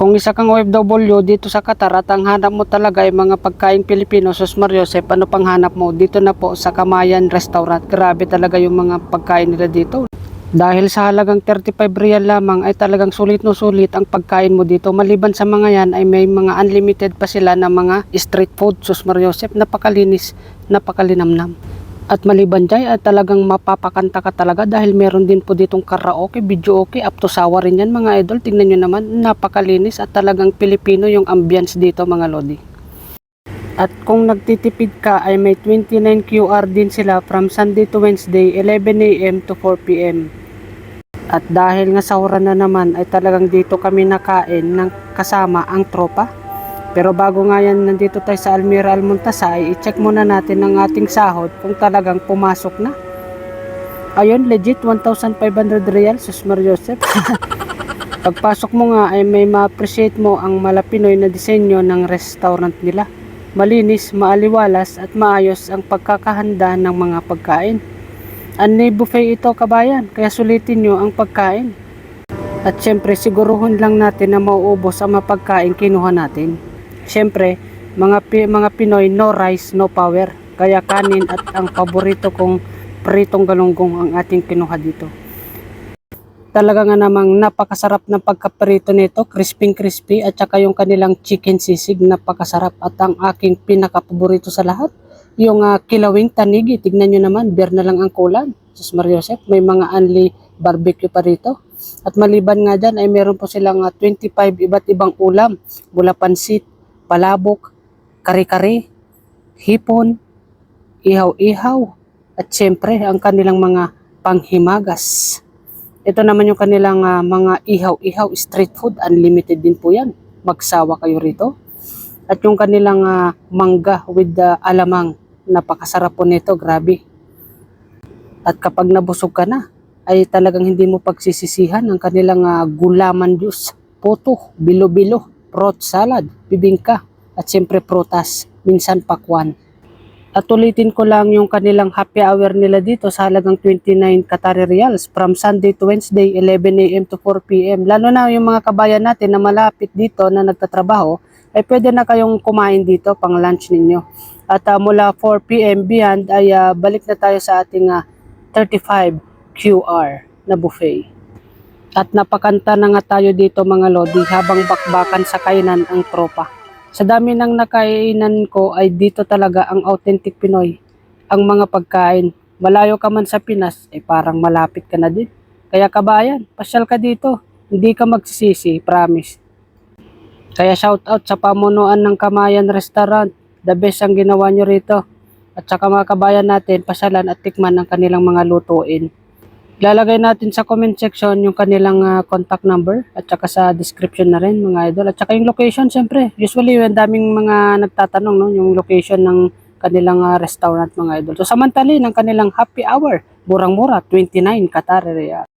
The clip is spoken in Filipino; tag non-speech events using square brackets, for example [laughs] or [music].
Kung isa kang OFW dito sa Qatar at ang hanap mo talaga ay mga pagkain Pilipino, sus Mariosep, ano pang hanap mo? Dito na po sa Kamayan Restaurant. Grabe talaga yung mga pagkain nila dito. Dahil sa halagang 35 real lamang ay talagang sulit no sulit ang pagkain mo dito. Maliban sa mga yan ay may mga unlimited pa sila na mga street food. Sus Mariosep, napakalinis, napakalinamnam. At maliban dyan ay talagang mapapakanta ka talaga dahil meron din po ditong karaoke, video okay, up to sawa rin yan mga idol. Tingnan nyo naman, napakalinis at talagang Pilipino yung ambience dito mga lodi. At kung nagtitipid ka ay may 29 QR din sila from Sunday to Wednesday 11am to 4pm. At dahil nga sa oras na naman ay talagang dito kami nakain ng kasama ang tropa. Pero bago nga yan nandito tayo sa Almira Almontasa ay i-check muna natin ang ating sahod kung talagang pumasok na. Ayun, legit 1,500 real, sus Joseph. [laughs] Pagpasok mo nga ay may ma-appreciate mo ang malapinoy na disenyo ng restaurant nila. Malinis, maaliwalas at maayos ang pagkakahanda ng mga pagkain. Anay buffet ito kabayan, kaya sulitin nyo ang pagkain. At syempre siguruhin lang natin na mauubos ang mapagkain kinuha natin. Syempre, mga, mga Pinoy no rice, no power. Kaya kanin at ang paborito kong pritong galunggong ang ating kinuha dito. Talaga nga namang napakasarap ng pagkaprito nito, crispy crispy at saka yung kanilang chicken sisig napakasarap at ang aking pinakapaborito sa lahat, yung ah, kilawing tanigi, tignan nyo naman, beer na lang ang kulan. Sus Mariosep, may mga unli barbecue pa rito. At maliban nga dyan ay meron po silang ah, 25 iba't ibang ulam, mula pansit, palabok, kare-kare, hipon, ihaw-ihaw, at syempre ang kanilang mga panghimagas. Ito naman yung kanilang ah, mga ihaw-ihaw street food, unlimited din po yan. Magsawa kayo rito. At yung kanilang ah, mangga with the alamang, napakasarap po nito, grabe. At kapag nabusog ka na, ay talagang hindi mo pagsisisihan ang kanilang ah, gulaman juice, puto, bilo-bilo, fruit salad, bibingka, at siyempre prutas, minsan pakwan. At ulitin ko lang yung kanilang happy hour nila dito sa halagang 29 Qatari Reals from Sunday to Wednesday 11 a.m. to 4 p.m. Lalo na yung mga kabayan natin na malapit dito na nagtatrabaho ay pwede na kayong kumain dito pang lunch ninyo. At ah, mula 4 p.m. beyond ay ah, balik na tayo sa ating ah, 35 QR na buffet. At napakanta na nga tayo dito mga lodi habang bakbakan sa kainan ang tropa. Sa dami ng nakainan ko ay dito talaga ang authentic Pinoy. Ang mga pagkain. Malayo ka man sa Pinas, ay parang malapit ka na din. Kaya kabayan, pasyal ka dito. Hindi ka magsisisi, promise. Kaya shout out sa pamunuan ng Kamayan Restaurant. The best ang ginawa nyo rito. At saka mga kabayan natin, pasyalan at tikman ang kanilang mga lutuin. Lalagay natin sa comment section yung kanilang ah, contact number at saka sa description na rin mga idol. At saka yung location syempre. Usually yung daming mga nagtatanong no, yung location ng kanilang ah, restaurant mga idol. So samantali ng kanilang happy hour, murang-mura, 29 Qatar Real.